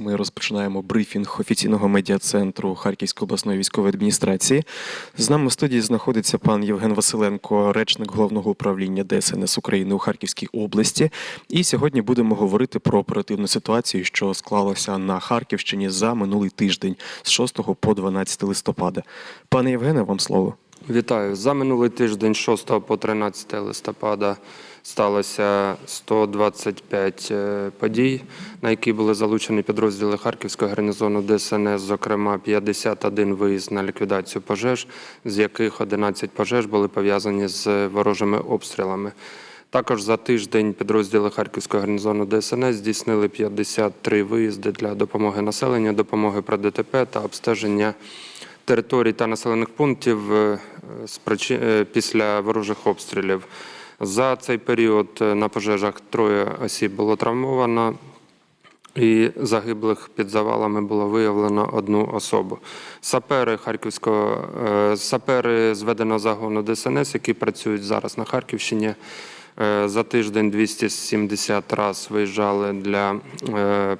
Ми розпочинаємо брифінг офіційного медіа-центру Харківської обласної військової адміністрації. З нами в студії знаходиться пан Євген Василенко, речник головного управління ДСНС України у Харківській області. І сьогодні будемо говорити про оперативну ситуацію, що склалася на Харківщині за минулий тиждень з 6 по 12 листопада. Пане Євгене, вам слово. Вітаю. За минулий тиждень, 6 по 13 листопада, сталося 125 е, подій, на які були залучені підрозділи Харківського гарнізону ДСНС, зокрема 51 виїзд на ліквідацію пожеж, з яких 11 пожеж були пов'язані з ворожими обстрілами. Також за тиждень підрозділи Харківського гарнізону ДСНС здійснили 53 виїзди для допомоги населенню, допомоги про ДТП та обстеження територій та населених пунктів е, е, після ворожих обстрілів. За цей період е, на пожежах троє осіб було травмовано, і загиблих під завалами було виявлено одну особу. Сапери Харківського сапери зведеного загону ДСНС, які працюють зараз на Харківщині. За тиждень 270 раз виїжджали для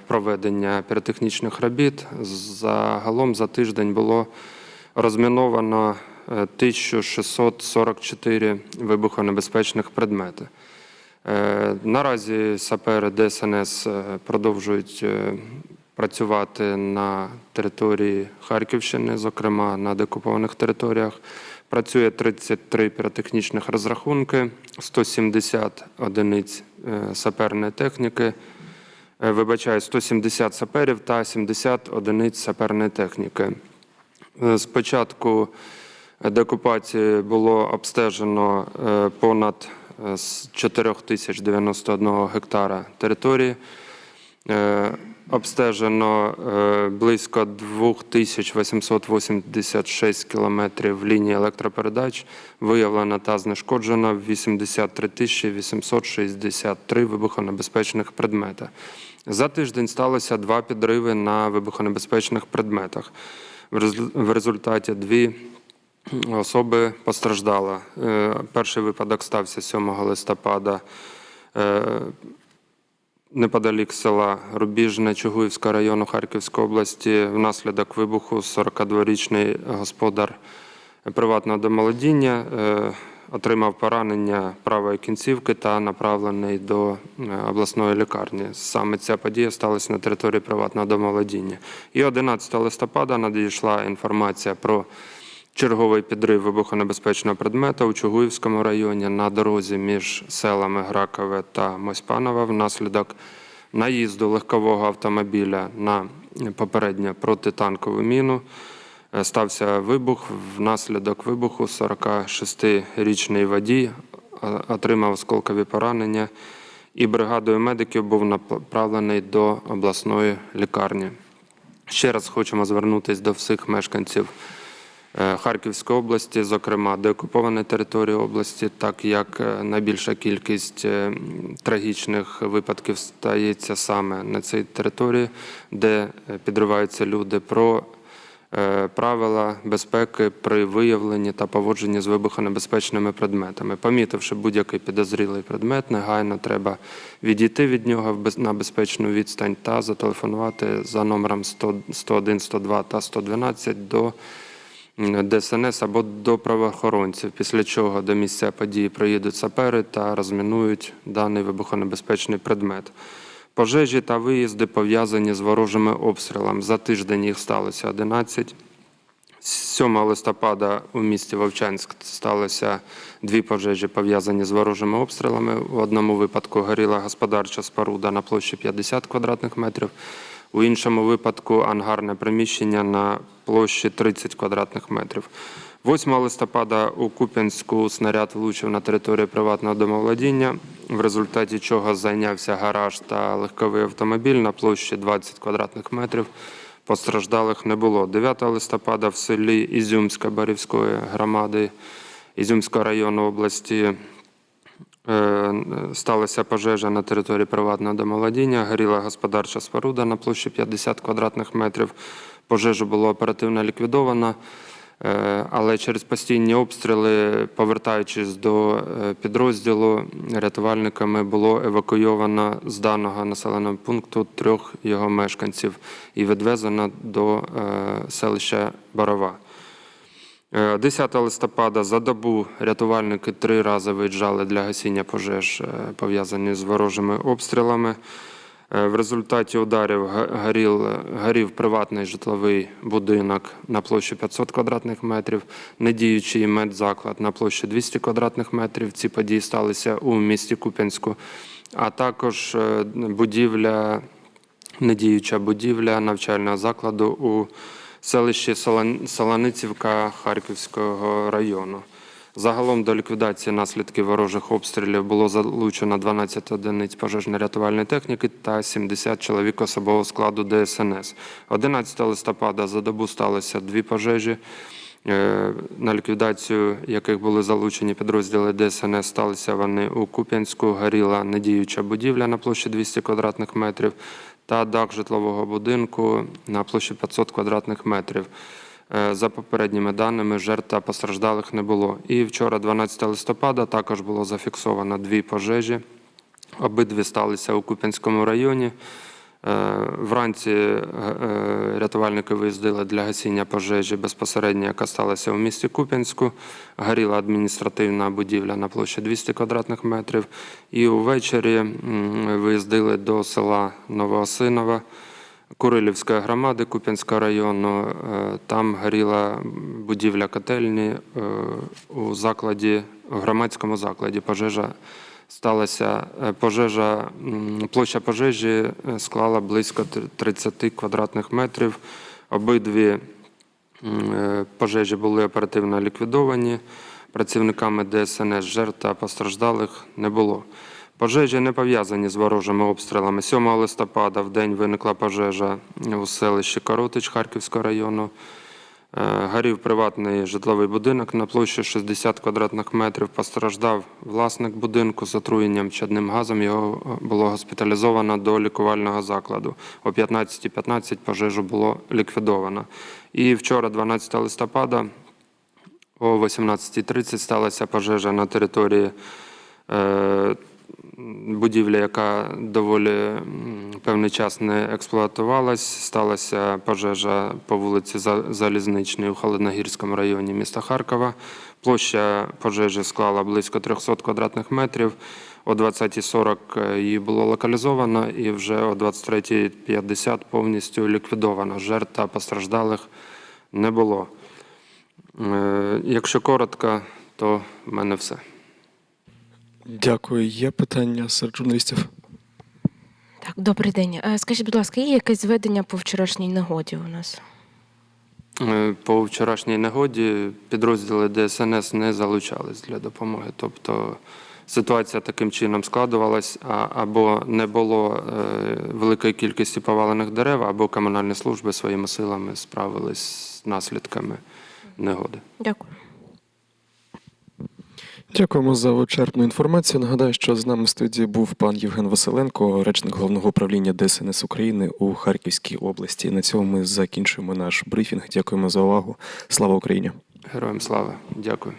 проведення піротехнічних робіт. Загалом за тиждень було розміновано е, 1644 вибухонебезпечних предмети. Е, Наразі сапери ДСНС е, продовжують е, працювати на території Харківщини, зокрема на декупованих територіях. Працює 33 піротехнічних розрахунки, 170 одиниць е, саперної техніки, е, вибачаю, 170 саперів та 70 одиниць саперної техніки. Е, З початку декупації було обстежено е, понад е, з 4091 гектара території. Е, Обстежено е, близько 2886 кілометрів лінії електропередач. Виявлено та знешкоджено 83 863 вибухонебезпечних предмета. За тиждень сталося два підриви на вибухонебезпечних предметах. В результаті дві особи постраждали. Е, Перший випадок стався 7 листопада е, неподалік села Рубіжне Чугуївського району Харківської області. Внаслідок вибуху 42-річний господар приватного домолодіння е, отримав поранення правої кінцівки та направлений до е, обласної лікарні. Саме ця подія сталася на території приватного домоволодіння. І 11 листопада надійшла інформація про черговий підрив вибухонебезпечного предмета у Чугуївському районі на дорозі між селами Гракове та Мосьпанове внаслідок наїзду легкового автомобіля на попередню протитанкову міну. Е, Стався вибух. Внаслідок вибуху 46-річний водій е, отримав осколкові поранення і бригадою медиків був направлений до обласної лікарні. Ще раз хочемо звернутися до всіх мешканців е, Харківської області, зокрема деокупованої території області, так як найбільша кількість трагічних випадків стається саме на цій території, де підриваються люди про правила безпеки при виявленні та поводженні з вибухонебезпечними предметами. Помітивши будь-який підозрілий предмет, негайно треба відійти від нього на безпечну відстань та зателефонувати за номером 101, 102 та 112 до ДСНС або до правоохоронців, після чого до місця події приїдуть сапери та розмінують даний вибухонебезпечний предмет. Пожежі та виїзди пов'язані з ворожими обстрілами. За тиждень їх сталося 11. 7 листопада у місті Вовчанськ сталося дві пожежі пов'язані з ворожими обстрілами. В одному випадку горіла господарча споруда на площі 50 квадратних метрів, у іншому випадку ангарне приміщення на площі 30 квадратних метрів. 8 листопада у Куп'янську снаряд влучив на територію приватного домовладіння, в результаті чого зайнявся гараж та легковий автомобіль на площі 20 квадратних метрів. Постраждалих не було. 9 листопада в селі Ізюмська Барівської громади Ізюмського району області сталася пожежа на території приватного домовладіння. Горіла господарча споруда на площі 50 квадратних метрів. Пожежу було оперативно ліквідовано. Е, Але через постійні обстріли, повертаючись до е, підрозділу, рятувальниками було евакуйовано з даного населеного пункту трьох його мешканців і відвезено до е, селища Барова. Е, 10 листопада за добу рятувальники три рази виїжджали для гасіння пожеж, е, пов'язані з ворожими обстрілами. Е, В результаті ударів горів, горів приватний житловий будинок на площі 500 квадратних метрів, недіючий медзаклад на площі 200 квадратних метрів. Ці події сталися у місті Куп'янську, а також е, будівля, недіюча будівля навчального закладу у селищі Солон- Солоницівка Харківського району. Загалом до ліквідації наслідків ворожих обстрілів було залучено 12 одиниць пожежно-рятувальної техніки та 70 чоловік особового складу ДСНС. 11 листопада за добу сталося дві пожежі, на ліквідацію яких були залучені підрозділи ДСНС. Сталися вони у Куп'янську, горіла недіюча будівля на площі 200 квадратних метрів та дах житлового будинку на площі 500 квадратних метрів. Е, За попередніми даними, жертв та постраждалих не було. І вчора, 12 листопада, також було зафіксовано дві пожежі. Обидві сталися у Куп'янському районі. Е, Вранці е, е, рятувальники виїздили для гасіння пожежі безпосередньо, яка сталася у місті Куп'янську. Горіла адміністративна будівля на площі 200 квадратних метрів. І увечері виїздили до села Новоосинова. Курилівської громади Куп'янського району. Там горіла будівля котельні у закладі, у громадському закладі. Пожежа сталася. е, Пожежа, площа пожежі е, склала близько 30 квадратних метрів. Обидві е, пожежі були оперативно ліквідовані. Працівниками ДСНС жертв та постраждалих не було. Пожежі не пов'язані з ворожими обстрілами. 7 листопада в день виникла пожежа у селищі Коротич Харківського району. Е, Горів приватний житловий будинок на площі 60 квадратних метрів. Постраждав власник будинку з отруєнням чадним газом. Його е, було госпіталізовано до лікувального закладу. О 15.15 пожежу було ліквідовано. І вчора, 12 листопада, о 18.30 сталася пожежа на території е, будівлі, яка доволі певний час не експлуатувалась. Сталася пожежа по вулиці За- Залізничній у Холодногірському районі міста Харкова. Площа пожежі склала близько 300 квадратних метрів. О 20.40 її було локалізовано і вже о 23.50 повністю ліквідовано. Жертв та постраждалих не було. Е, Якщо коротко, то в мене все. Дякую. Є питання серед журналістів? Так, добрий день. Е, Скажіть, будь ласка, є якесь зведення по вчорашній негоді у нас? Е, По вчорашній негоді підрозділи ДСНС не залучались для допомоги. Тобто ситуація таким чином складувалась, або не було е, великої кількості повалених дерев, або комунальні служби своїми силами справились з наслідками негоди. Дякую. Дякуємо за вичерпну інформацію. Нагадаю, що з нами в студії був пан Євген Василенко, речник головного управління ДСНС України у Харківській області. На цьому ми закінчуємо наш брифінг. Дякуємо за увагу. Слава Україні! Героям слава! Дякую.